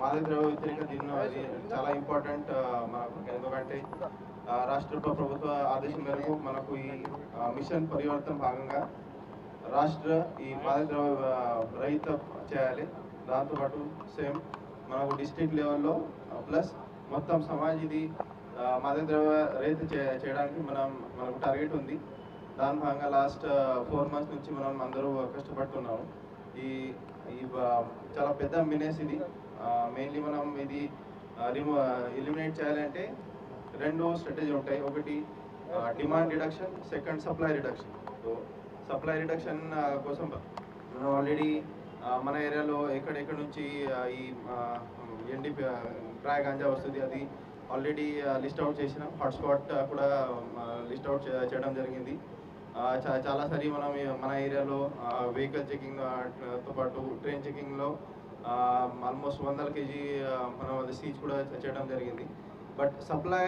మాదక ద్రవ్య వ్యతిరేక దీన్ని అది చాలా ఇంపార్టెంట్ మనకు ఎందుకంటే రాష్ట్ర ప్రభుత్వ ఆదేశం మేరకు మనకు ఈ మిషన్ పరివర్తన భాగంగా రాష్ట్ర ఈ మాదక ద్రవ్య రహిత చేయాలి. దాంతోపాటు సేమ్ మనకు డిస్ట్రిక్ట్ లెవెల్లో ప్లస్ మొత్తం సమాజ్ ఇది మాదక ద్రవ్య రహిత చే- చేయడానికి మనం మనకు టార్గెట్ ఉంది. దాని భాగంగా లాస్ట్ ఫోర్ మంత్స్ నుంచి మనం అందరూ కష్టపడుతున్నాము. ఈ ఈ చాలా పెద్ద మినేస్ ఇది. మెయిన్లీ మనం ఇది రిమూ ఎలిమినేట్ చేయాలంటే రెండు స్ట్రాటజీ ఉంటాయి. ఒకటి demand reduction second supply reduction so supply reduction కోసం మనం ఆల్రెడీ మన ఏరియాలో ఎక్కడెక్కడ నుంచి ఈ ఎండి డ్రాయ్ గాంజా వస్తుంది అది ఆల్రెడీ లిస్ట్ అవుట్ చేసిన. హాట్స్పాట్ కూడా లిస్ట్ అవుట్ చేయడం జరిగింది. చాలా సరి మనం మన ఏరియాలో వెహికల్ చెకింగ్తో పాటు ట్రైన్ చెకింగ్లో ఆల్మోస్ట్ వందల కేజీ మనం సీజ్ కూడా చేయడం జరిగింది. But supply